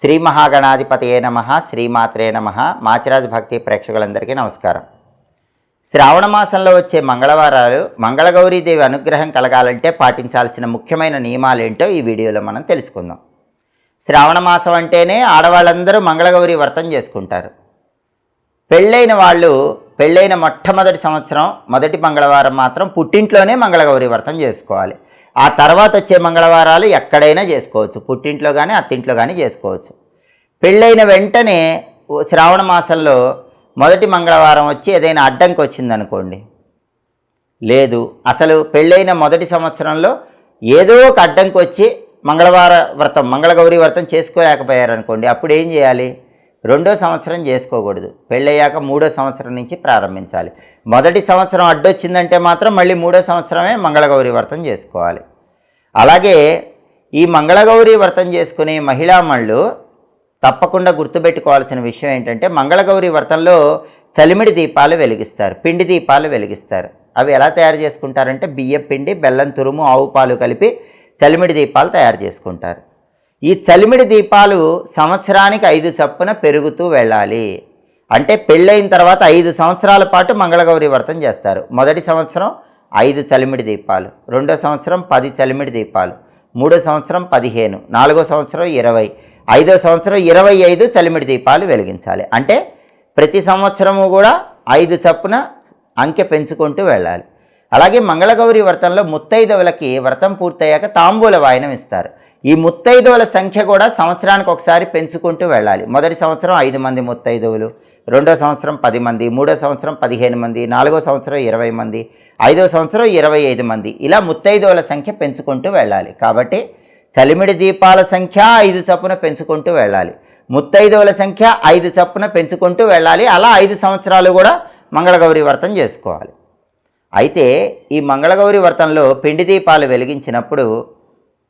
శ్రీ మహాగణాధిపతయే నమ శ్రీమాత్రే నమ. మాచిరాజ్ భక్తి ప్రేక్షకులందరికీ నమస్కారం. శ్రావణ మాసంలో వచ్చే మంగళవారాలు మంగళగౌరీదేవి అనుగ్రహం కలగాలంటే పాటించాల్సిన ముఖ్యమైన నియమాలు ఏంటో ఈ వీడియోలో మనం తెలుసుకుందాం. శ్రావణ మాసం అంటేనే ఆడవాళ్ళందరూ మంగళగౌరి వ్రతం చేసుకుంటారు. పెళ్ళైన వాళ్ళు పెళ్ళైన మొట్టమొదటి సంవత్సరం మొదటి మంగళవారం మాత్రం పుట్టింట్లోనే మంగళగౌరి వ్రతం చేసుకోవాలి. ఆ తర్వాత వచ్చే మంగళవారాలు ఎక్కడైనా చేసుకోవచ్చు. పుట్టింట్లో కానీ అత్తింట్లో కానీ చేసుకోవచ్చు. పెళ్ళైన వెంటనే శ్రావణ మాసంలో మొదటి మంగళవారం వచ్చి ఏదైనా అడ్డంకి వచ్చిందనుకోండి. లేదు. అసలు పెళ్ళైన మొదటి సంవత్సరంలో ఏదో ఒక అడ్డంకి వచ్చి మంగళవార వ్రతం మంగళగౌరి వ్రతం చేసుకోలేకపోయారనుకోండి. అప్పుడు ఏం చేయాలి? రెండో సంవత్సరం చేసుకోకూడదు. పెళ్ళయ్యాక మూడో సంవత్సరం నుంచి ప్రారంభించాలి. మొదటి సంవత్సరం అడ్డొచ్చిందంటే మాత్రం మళ్ళీ మూడో సంవత్సరమే మంగళగౌరి వ్రతం చేసుకోవాలి. అలాగే ఈ మంగళగౌరి వ్రతం చేసుకునే మహిళామణులు తప్పకుండా గుర్తుపెట్టుకోవాల్సిన విషయం ఏంటంటే మంగళగౌరి వ్రతంలో చలిమిడి దీపాలు వెలిగిస్తారు పిండి దీపాలు వెలిగిస్తారు. అవి ఎలా తయారు చేసుకుంటారంటే బియ్యం పిండి బెల్లం తురుము ఆవు పాలు కలిపి చలిమిడి దీపాలు తయారు చేసుకుంటారు. ఈ చలిమిడి దీపాలు సంవత్సరానికి ఐదు చప్పున పెరుగుతూ వెళ్ళాలి. అంటే పెళ్ళైన తర్వాత ఐదు సంవత్సరాల పాటు మంగళగౌరి వ్రతం చేస్తారు. మొదటి సంవత్సరం ఐదు చలిమిడి దీపాలు రెండో సంవత్సరం పది చలిమిడి దీపాలు మూడో సంవత్సరం పదిహేను నాలుగో సంవత్సరం ఇరవై ఐదో సంవత్సరం ఇరవై ఐదు చలిమిడి దీపాలు వెలిగించాలి. అంటే ప్రతి సంవత్సరము కూడా ఐదు చప్పున అంకె పెంచుకుంటూ వెళ్ళాలి. అలాగే మంగళగౌరి వ్రతంలో ముత్తైదవులకి వ్రతం పూర్తయ్యాక తాంబూల వాయనం ఇస్తారు. ఈ ముత్తైదువుల సంఖ్య కూడా సంవత్సరానికి ఒకసారి పెంచుకుంటూ వెళ్ళాలి. మొదటి సంవత్సరం ఐదు మంది ముత్తైదువులు రెండో సంవత్సరం పది మంది మూడో సంవత్సరం పదిహేను మంది నాలుగో సంవత్సరం ఇరవై మంది ఐదో సంవత్సరం ఇరవై ఐదు మంది. ఇలా ముత్తైదువుల సంఖ్య పెంచుకుంటూ వెళ్ళాలి. కాబట్టి చలిమిడి దీపాల సంఖ్య ఐదు చప్పున పెంచుకుంటూ వెళ్ళాలి. ముత్తైదువుల సంఖ్య ఐదు చప్పున పెంచుకుంటూ వెళ్ళాలి. అలా ఐదు సంవత్సరాలు కూడా మంగళగౌరి వ్రతం చేసుకోవాలి. అయితే ఈ మంగళగౌరి వ్రతంలో పిండి దీపాలు వెలిగించినప్పుడు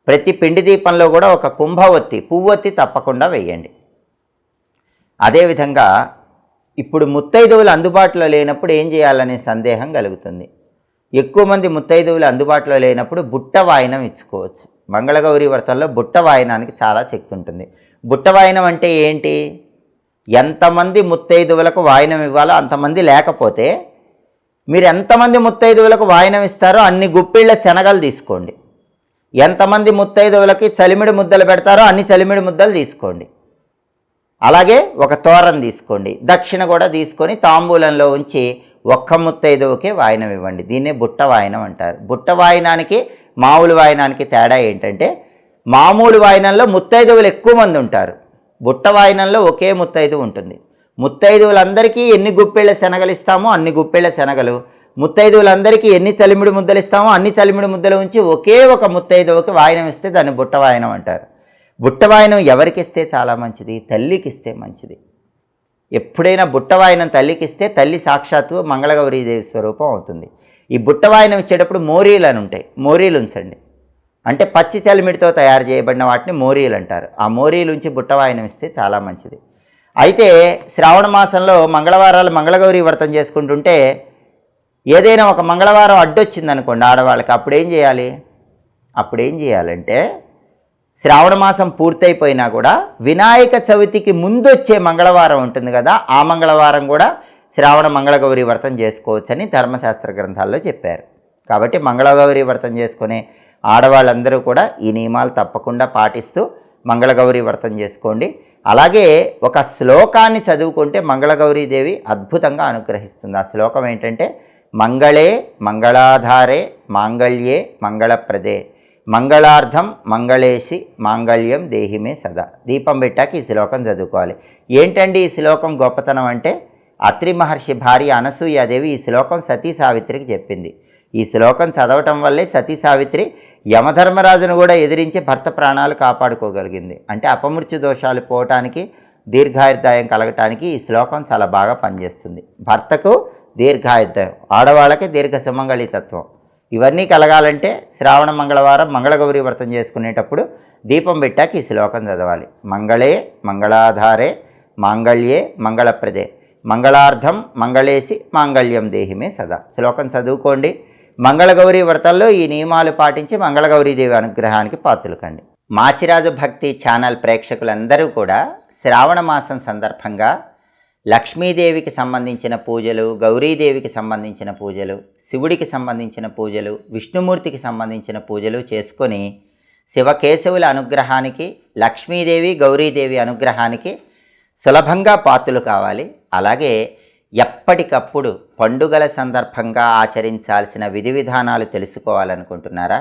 ప్రతి పిండి దీపంలో కూడా ఒక కుంభవత్తి పువ్వొత్తి తప్పకుండా వేయండి. అదేవిధంగా ఇప్పుడు ముత్తైదువులు అందుబాటులో లేనప్పుడు ఏం చేయాలనే సందేహం కలుగుతుంది. ఎక్కువ మంది ముత్తైదువులు అందుబాటులో లేనప్పుడు బుట్ట వాయనం ఇచ్చుకోవచ్చు. మంగళగౌరి వ్రతంలో బుట్ట వాయనానికి చాలా శక్తి ఉంటుంది. బుట్ట వాయనం అంటే ఏంటి? ఎంతమంది ముత్తైదువులకు వాయనం ఇవ్వాలో అంతమంది లేకపోతే మీరు ఎంతమంది ముత్తైదువులకు వాయనం ఇస్తారో అన్ని గుప్పిళ్ళ శనగలు తీసుకోండి. ఎంతమంది ముత్తైదువులకి చలిమిడి ముద్దలు పెడతారో అన్ని చలిమిడి ముద్దలు తీసుకోండి. అలాగే ఒక తోరం తీసుకోండి. దక్షిణ కూడా తీసుకొని తాంబూలంలో ఉంచి ఒక్క ముత్తైదువుకే వాయనం ఇవ్వండి. దీన్నే బుట్ట వాయనం అంటారు. బుట్ట వాయనానికి మామూలు వాయనానికి తేడా ఏంటంటే మామూలు వాయనంలో ముత్తైదువులు ఎక్కువ మంది ఉంటారు. బుట్ట వాయనంలో ఒకే ముత్తైదు ఉంటుంది. ముత్తైదువులందరికీ ఎన్ని గుప్పెళ్ళ శనగలు ఇస్తామో అన్ని గుప్పెళ్ళ శనగలు ముత్తైదువులందరికీ ఎన్ని చలిమిడి ముద్దలు ఇస్తామో అన్ని చలిమిడి ముద్దలు ఉంచి ఒకే ఒక ముత్తైదువుకి వాయనం ఇస్తే దాన్ని బుట్ట వాయనం అంటారు. బుట్ట వాయనం ఎవరికి ఇస్తే చాలా మంచిది? తల్లికి ఇస్తే మంచిది. ఎప్పుడైనా బుట్ట వాయనం తల్లికి ఇస్తే తల్లి సాక్షాత్తు మంగళగౌరీదేవి స్వరూపం అవుతుంది. ఈ బుట్ట వాయనం ఇచ్చేటప్పుడు మోరీలు అని ఉంటాయి. మోరీలు ఉంచండి. అంటే పచ్చి చలిమిడితో తయారు చేయబడిన వాటిని మోరీలు అంటారు. ఆ మోరీలు ఉంచి బుట్ట వాయనం ఇస్తే చాలా మంచిది. అయితే శ్రావణ మాసంలో మంగళవారాలు మంగళగౌరి వ్రతం చేసుకుంటుంటే ఏదైనా ఒక మంగళవారం అడ్డొచ్చింది అనుకోండి ఆడవాళ్ళకి అప్పుడు ఏం చేయాలి? అప్పుడు ఏం చేయాలంటే శ్రావణ మాసం పూర్తయిపోయినా కూడా వినాయక చవితికి ముందు వచ్చే మంగళవారం ఉంటుంది కదా ఆ మంగళవారం కూడా శ్రావణ మంగళగౌరి వ్రతం చేసుకోవచ్చని ధర్మశాస్త్ర గ్రంథాల్లో చెప్పారు. కాబట్టి మంగళగౌరి వ్రతం చేసుకునే ఆడవాళ్ళందరూ కూడా ఈ నియమాలు తప్పకుండా పాటిస్తూ మంగళగౌరి వ్రతం చేసుకోండి. అలాగే ఒక శ్లోకాన్ని చదువుకుంటే మంగళగౌరీదేవి అద్భుతంగా అనుగ్రహిస్తుంది. ఆ శ్లోకం ఏంటంటే మంగళే మంగళాధారే మాంగళ్యే మంగళప్రదే. మంగళార్థం మంగళేసి మాంగళ్యం దేహిమే సదా. దీపం పెట్టాక ఈ శ్లోకం చదువుకోవాలి. ఏంటండి ఈ శ్లోకం గొప్పతనం అంటే? అత్రి మహర్షి భార్య అనసూయాదేవి ఈ శ్లోకం సతీ సావిత్రికి చెప్పింది. ఈ శ్లోకం చదవటం వల్లే సతీ సావిత్రి యమధర్మరాజును కూడా ఎదిరించి భర్త ప్రాణాలు కాపాడుకోగలిగింది. అంటే అపమృత్యు దోషాలు పోవటానికి దీర్ఘాయుర్దాయం కలగటానికి ఈ శ్లోకం చాలా బాగా పనిచేస్తుంది. భర్తకు దీర్ఘాయుర్దాయం ఆడవాళ్ళకి దీర్ఘ సుమంగళితత్వం ఇవన్నీ కలగాలంటే శ్రావణ మంగళవారం మంగళగౌరి వ్రతం చేసుకునేటప్పుడు దీపం పెట్టాక ఈ శ్లోకం చదవాలి. మంగళే మంగళాధారే మాంగళ్యే మంగళప్రదే మంగళార్థం మంగళేసి మాంగళ్యం దేహిమే సదా. శ్లోకం చదువుకోండి. మంగళగౌరి వ్రతంలో ఈ నియమాలు పాటించి మంగళగౌరీదేవి అనుగ్రహానికి పాత్రలు కండి. మాచిరాజు భక్తి ఛానల్ ప్రేక్షకులందరూ కూడా శ్రావణ మాసం సందర్భంగా లక్ష్మీదేవికి సంబంధించిన పూజలు గౌరీదేవికి సంబంధించిన పూజలు శివుడికి సంబంధించిన పూజలు విష్ణుమూర్తికి సంబంధించిన పూజలు చేసుకొని శివకేశవుల అనుగ్రహానికి లక్ష్మీదేవి గౌరీదేవి అనుగ్రహానికి సులభంగా పాత్రలు కావాలి. అలాగే ఎప్పటికప్పుడు పండుగల సందర్భంగా ఆచరించాల్సిన విధి విధానాలు తెలుసుకోవాలనుకుంటున్నారా?